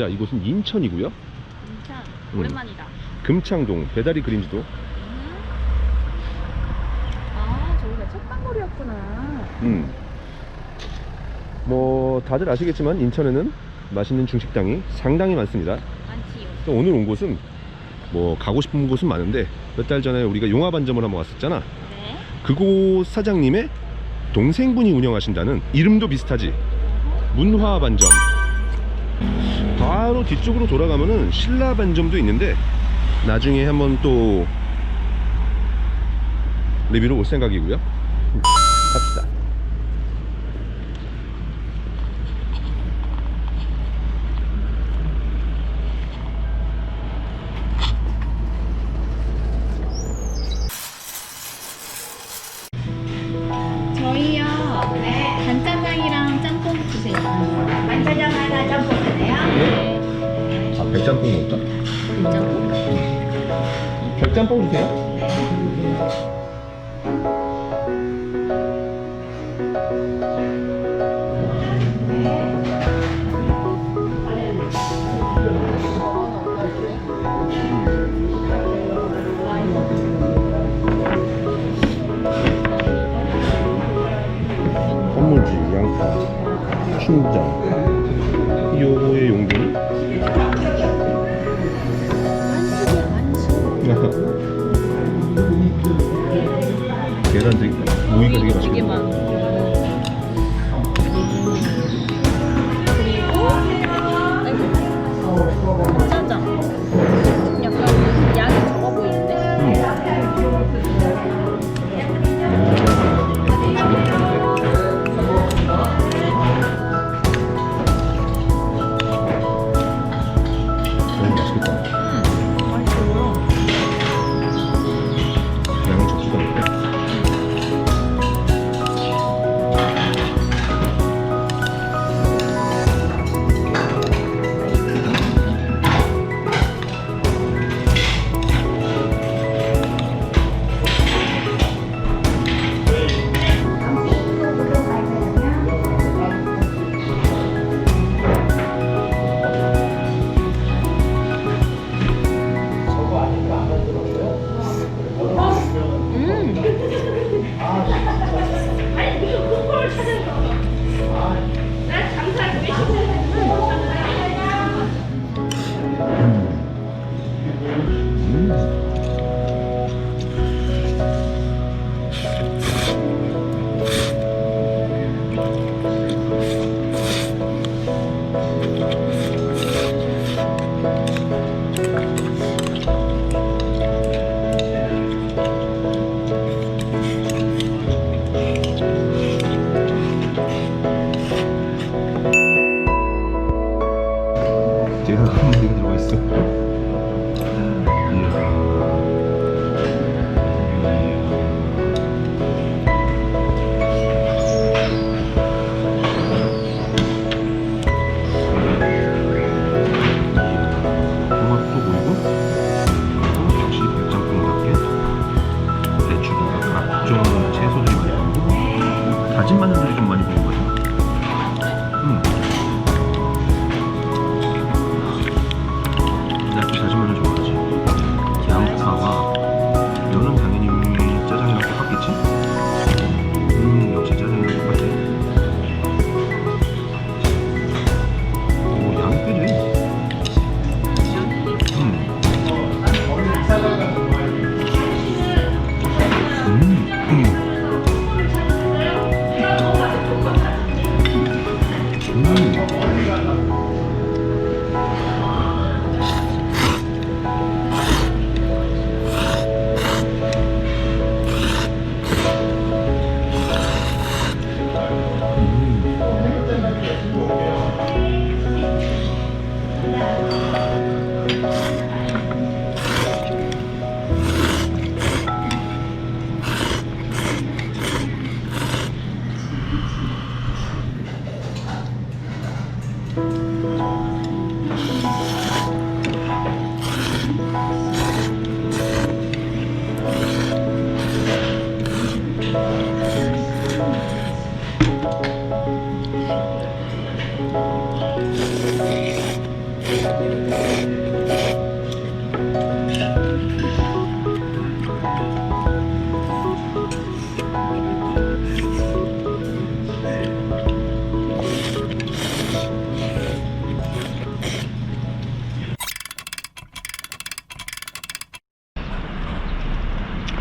자 이곳은 인천이고요 진짜 음. 오랜만이다. 금창동 배다리 그림지도 음. 아 저기가 책방거리였구나. 음. 뭐 다들 아시겠지만 인천에는 맛있는 중식당이 상당히 많습니다 많지요. 또 오늘 온 곳은 뭐 가고 싶은 곳은 많은데 몇 달 전에 우리가 용화반점을 한번 왔었잖아 네. 그곳 사장님의 동생분이 운영하신다는 이름도 비슷하지 문화반점 바로 뒤쪽으로 돌아가면은 신라 반점도 있는데 나중에 한번 또 리뷰로 올 생각이고요 갑시다 저희요. 간짜장이랑 짬뽕 주세요. 하나 짬뽕이네요. 네. 아 백짬뽕 먹을까? 짬뽕? 백 짬뽕 주세요 건 계란 되게 모이가 되게 맛있고 되 각종 채소들이 많이 보이고 다진 마늘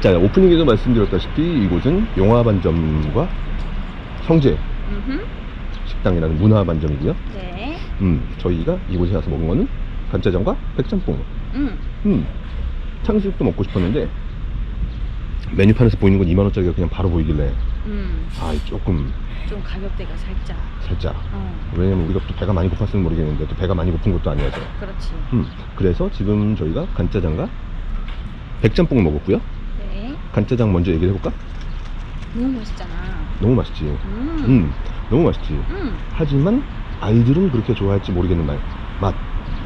자, 오프닝에도 말씀드렸다시피 이곳은 용화반점과 형제 음흠. 식당이라는 문화 반점이고요. 네. 음, 저희가 이곳에 와서 먹은 거는 간짜장과 백짬뽕. 음. 음, 탕수육도 먹고 싶었는데 메뉴판에서 보이는 건 2만 원짜리가 그냥 바로 보이길래 음. 아, 조금 좀 가격대가 살짝. 살짝. 어. 왜냐면 우리가 또 배가 많이 고팠으면 모르겠는데 또 배가 많이 고픈 것도 아니어서. 그렇지. 음, 그래서 지금 저희가 간짜장과 백짬뽕을 먹었고요. 네. 간짜장 먼저 얘기를 해볼까? 너무 맛있잖아. 너무 맛있지. 음. 음, 너무 맛있지. 음. 하지만 아이들은 그렇게 좋아할지 모르겠는 말. 맛.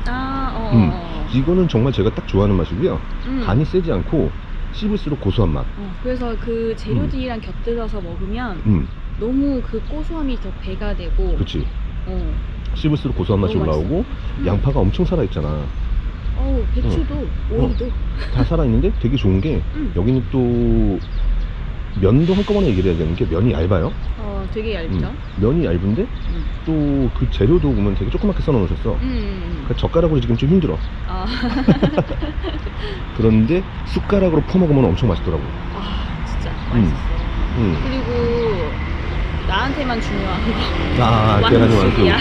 아, 어. 음, 어. 이거는 정말 제가 딱 좋아하는 맛이고요. 음. 간이 세지 않고 씹을수록 고소한 맛. 어, 그래서 그 재료들이랑 곁들여서 먹으면 음, 너무 그 고소함이 더 배가 되고. 그렇지. 어. 씹을수록 고소한 맛이 너무 올라오고 음. 양파가 엄청 살아있잖아. 어우, 배추도, 오이도. 다 살아있는데 되게 좋은 게 음. 여기는 또 면도 한꺼번에 얘기를 해야 되는 게 면이 얇아요. 어, 되게 음, 얇죠? 면이 얇은데 음. 또 그 재료도 보면 되게 조그맣게 써놓으셨어. 음. 음. 그 젓가락으로 지금 좀 힘들어. 아. 그런데 숟가락으로 퍼먹으면 엄청 맛있더라고. 아, 진짜 음. 맛있어. 음. 그리고 나한테만 중요한 거. 아, 계란이 완숙. 완숙이야.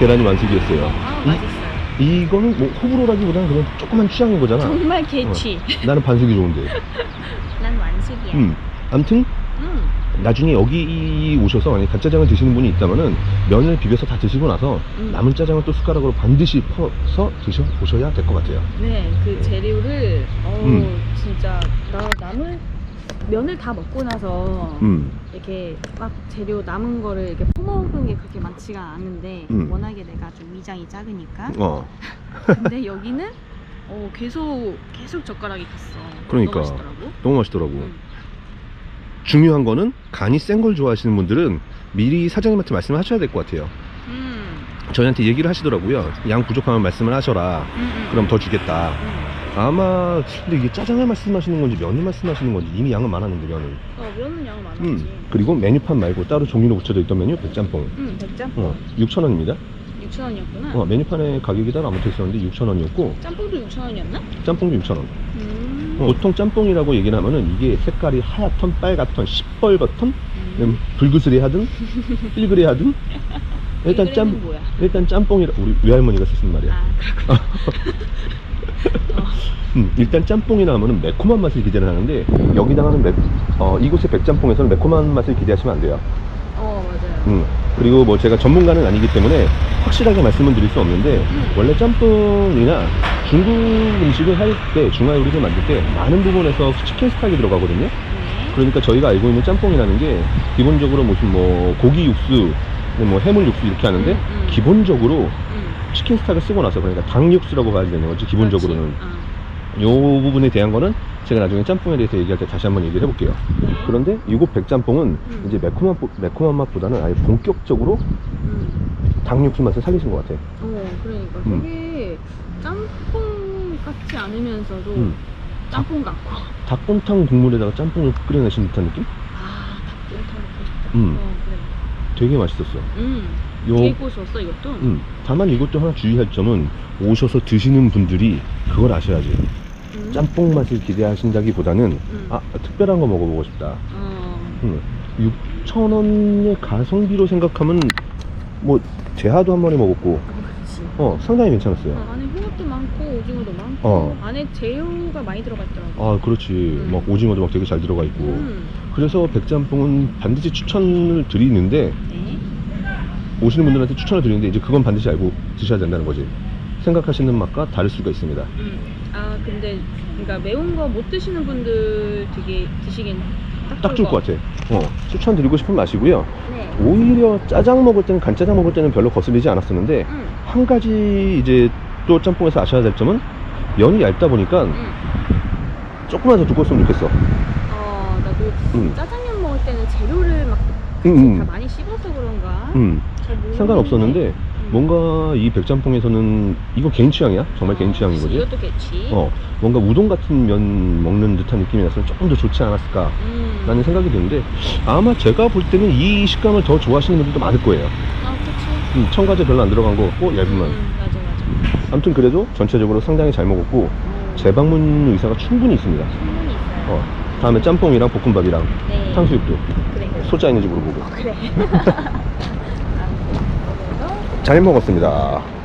계란이 완숙이었어요. 아, 이- 맛있어요. 이거는 뭐 호불호라기보다는 그냥 조그만 취향인 거잖아. 정말 개취. 나는 반숙이 좋은데. 난 완숙이야. 음. 암튼 음. 나중에 여기 오셔서 만약 간짜장을 드시는 분이 있다면은 면을 비벼서 다 드시고 나서 음. 남은 짜장을 또 숟가락으로 반드시 퍼서 드셔 보셔야 될 것 같아요. 네, 그 재료를 어 음. 진짜 나 남을 면을 다 먹고 나서 음. 이렇게 막 재료 남은 거를 이렇게 퍼먹은 게 그렇게 많지가 않은데 음. 워낙에 내가 좀 위장이 작으니까 어. 근데 여기는 어 계속 계속 젓가락이 갔어. 그러니까. 너무 맛있더라고. 너무 맛있더라고. 음. 중요한 거는 간이 센 걸 좋아하시는 분들은 미리 사장님한테 말씀을 하셔야 될 것 같아요. 음. 저희한테 얘기를 하시더라고요. 양 부족하면 말씀을 하셔라. 음, 음. 그럼 더 주겠다. 음. 아마 근데 이게 짜장을 말씀하시는 건지 면을 말씀하시는 건지 이미 양은 많았는데 면을. 어 면은 양은 많았지. 음. 그리고 메뉴판 말고 따로 종이로 붙여져 있던 메뉴 백짬뽕. 음, 백짬뽕 어, 6,000원입니다. 6천 원이었구나. 어, 메뉴판에 가격이 따로 안 붙어 있었는데 6,000원이었고 짬뽕도 6천 원이었나? 짬뽕도 6,000원. 음. 보통 짬뽕이라고 얘기를 하면은 이게 색깔이 하얗던 빨갛던 시뻘겋던 음. 불그스레 하든 삘그레 하든 일단 짬? 일단 짬뽕이라 우리 외할머니가 쓰시는 말이야. 아 그렇구나. 어. 음, 일단 짬뽕이라 하면은 매콤한 맛을 기대를 하는데 여기다가는 매, 어, 이곳의 백짬뽕에서는 매콤한 맛을 기대하시면 안 돼요. 어 맞아요. 음, 그리고 뭐 제가 전문가는 아니기 때문에 확실하게 말씀을 드릴 수 없는데 음. 원래 짬뽕이나 중국 음식을 할 때 중화 요리를 만들 때 많은 부분에서 치킨 스탁이 들어가거든요. 네. 그러니까 저희가 알고 있는 짬뽕이라는 게 기본적으로 무슨 뭐 고기 육수, 뭐 해물 육수 이렇게 하는데 음, 음. 기본적으로 음. 치킨 스탁을 쓰고 나서 그러니까 닭 육수라고 봐야 되는 거지 기본적으로는 그렇지. 요 부분에 대한 거는 제가 나중에 짬뽕에 대해서 얘기할 때 다시 한번 얘기를 해볼게요. 어. 네. 그런데 이곳 백짬뽕은 음. 이제 매콤한 보- 매콤한 맛보다는 아예 본격적으로 음. 닭 육수 맛을 살리신 것 같아. 어 그러니까 음. 되게 짬뽕 같지 않으면서도 음. 짬뽕 같고. 닭곰탕 국물에다가 짬뽕을 끓여내신 듯한 느낌? 아 닭볶음탕 먹고 싶다. 음. 어 그래. 되게 맛있었어. 음. 요, 고소했어 이것도. 음, 다만 이것도 하나 주의할 점은 오셔서 드시는 분들이 그걸 아셔야지. 음. 짬뽕 맛을 기대하신다기보다는 음. 아 특별한 거 먹어보고 싶다. 어. 음, 6,000원의 가성비로 생각하면 뭐 대하도 한 번에 먹었고 아, 그렇지. 어 상당히 괜찮았어요. 어, 안에 홍어도 많고 오징어도 많고 어. 안에 재료가 많이 들어가 있더라고. 아 그렇지 막 오징어도 막 되게 잘 들어가 있고 음. 그래서 백짬뽕은 반드시 추천을 드리는데 네. 오시는 분들한테 추천을 드리는데 이제 그건 반드시 알고 드셔야 된다는 거지 생각하시는 맛과 다를 수가 있습니다 음. 아 근데 그러니까 매운 거 못 드시는 분들 되게 드시긴 딱 좋을 것 같아 어, 추천드리고 싶은 맛이고요 네. 오히려 짜장 먹을 때는 간짜장 먹을 때는 별로 거슬리지 않았었는데 음. 한 가지 이제 또 짬뽕에서 아셔야 될 점은 면이 얇다 보니까 음. 조금만 더 두꺼웠으면 좋겠어 어 나도 음. 짜장면 먹을 때는 재료를 막 음, 다 음, 많이 씹어서 그런가? 음. 상관없었는데 음. 뭔가 이 백짬뽕에서는 이거 개인 취향이야 정말 개인 취향인 거지 이것도 개치. 어, 뭔가 우동 같은 면 먹는 듯한 느낌이 나서 조금 더 좋지 않았을까 음. 라는 생각이 드는데 아마 제가 볼 때는 이 식감을 더 좋아하시는 분들도 많을 거예요 아 그치. 음, 첨가제 별로 안 들어간 거 같고 얇은 면 음, 맞아 맞아. 아무튼 그래도 전체적으로 상당히 잘 먹었고 어, 재방문 의사가 충분히 있습니다 충분히 있어요. 어, 다음에 짬뽕이랑 볶음밥이랑 네. 탕수육도 그래. 소자 있는지 물어보고. 그래. 잘 먹었습니다.